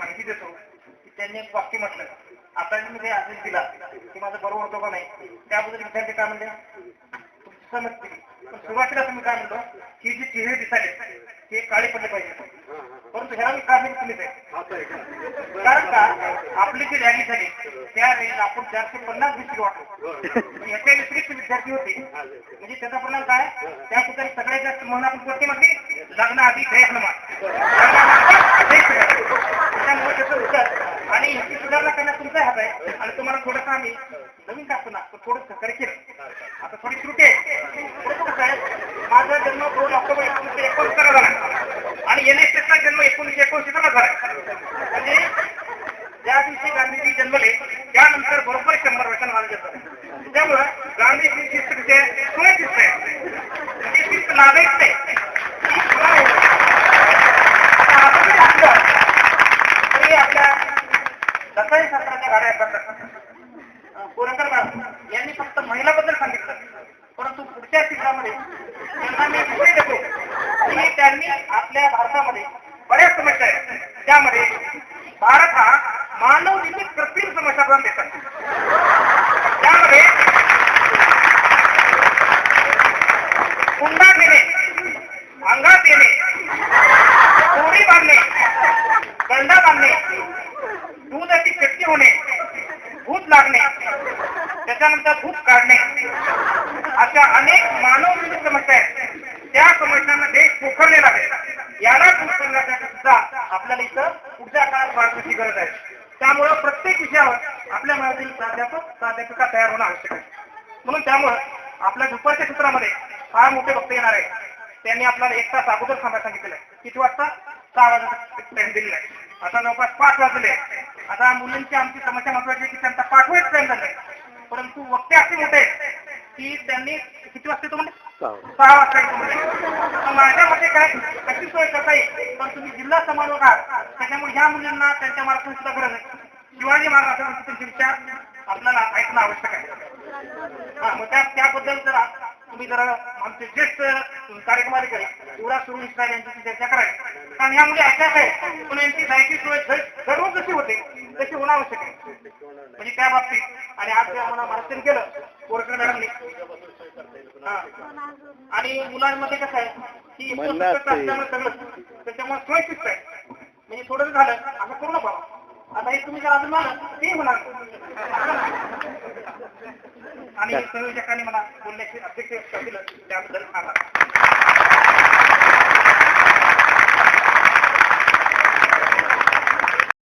माहिती देतो की त्यांनी एक वाक्य म्हटलं. आता मी जे आदेश दिला की माझं बरोबर होतो का नाही त्याबद्दल विद्यार्थी काय म्हणले? तुमची समज दिली. पण सुरुवातीला तुम्ही काय म्हणतो की जी चेहरे दिसाले ते काळे पडले पाहिजे परंतु ह्याला मी कारण तुम्हीच आहे. कारण का आपली जी रॅली झाली त्या रॅलीला आपण चारशे पन्नास विषय वाटलो. याच्या व्यतिरिक्त विद्यार्थी होते म्हणजे त्याचा परिणाम काय? त्या ठिकाणी सगळ्यात जास्त म्हणून आपण कोणती म्हटली? लग्नाआधी आधी त्याचं उत्तर आणि याची सुधारणा करण्यात तुमचा हात आहे आणि तुम्हाला थोडंसं आम्ही नवीन टाकतो ना पण थोडं सहकार्य केलं आता थोडी त्रुटी आहे परंतु कसं आहे माझा जन्म दोन ऑक्टोबर एकोणीसशे एकोणसत्तर झाला आणि एन एस एसचा जन्म एकोणीसशे एकोणसत्तर झाला. म्हणजे ज्या दिवशी गांधीजी जन्मले त्यानंतर बरोबर शंभर वर्षांना माझं जन्म त्यामुळं गांधीजी शिस्त कशी सोय शिस्त आहे म्हणजे शिस्त नागरिक आहे ती पुन्हा आहे. आता आपण जरी असलं तरी आपल्या दत्ताई शास्त्राच्या गाड्या करतात कोरेकर मॅडम यांनी फक्त महिलाबद्दल सांगितलं परंतु भारतामध्ये. चित्रामध्ये त्यांना मी विषय देतो. की त्यांनी आपल्या भारतामध्ये बऱ्याच समस्या आहेत. त्यामध्ये भारत हा मानव निर्मित कृत्रिम समस्या पण देतात त्यामध्ये हुंडा देणे अंगात येणे चोरी बांधणे गंडा बांधणे दूधाची चटणी होणे भूत लागणे त्याच्यानंतर धूप काढणे अशा अनेक मानव समस्या आहेत. त्या समस्यांमध्ये पोखरलेला आहे. याला दूर करण्यासाठी सुद्धा आपल्याला इथं पुढच्या काळात वाढण्याची गरज आहे. त्यामुळं प्रत्येक विषयावर आपल्या मनातील प्राध्यापक प्राध्यापिका तयार होणं आवश्यक आहे. म्हणून त्यामुळं आपल्या दुपारच्या क्षेत्रामध्ये फार मोठे वक्ते येणार आहे त्यांनी आपल्याला एक तास अगोदर थांबायला सांगितलेलं आहे. किती वाजता? सहा वाजता टाइम दिलेला आहे. आता जवळपास पाच वाजले. आहे. आता मुलींची आमची समस्या महत्वाची आहे की त्यांचा पाठवायच टाइम झालाय परंतु वक्ते असे मोठे आहेत की त्यांनी किती वाजता येतो म्हणजे सहा वाजता. येतो म्हणजे माझ्या मते काय कशी सोय करता येईल? पण तुम्ही जिल्हा समन्वयक आहात त्याच्यामुळे ह्या मुलींना त्यांच्या मार्गातून सुद्धा गरज आहे. शिवाजी महाराजांचे त्यांचे विचार आपल्याला ऐकणं आवश्यक आहे. हा मग त्या त्याबद्दल जरा तुम्ही जरा आमचे ज्येष्ठ कार्यक्रमाधिकारी युवराज सुरू इस्रायल यांच्याशी चर्चा करायची. कारण मुली ऐकायचं आहे पण यांची जायची सोय दर- दररोज जशी होते तशी होणं आवश्यक आहे. म्हणजे त्या बाबतीत आणि आज आम्हाला मार्गदर्शन केलं कोरकर मॅडमनी. आणि मुलांमध्ये कसं आहे की सगळं त्याच्यामुळे सोय शिस्त आहे म्हणजे थोडं झालं असं करू नका आता हे तुम्ही जर अजून म्हणलं ते होणार आणि संयोजकांनी मला बोलण्याची अध्यक्ष दिलं त्याबद्दल आभार.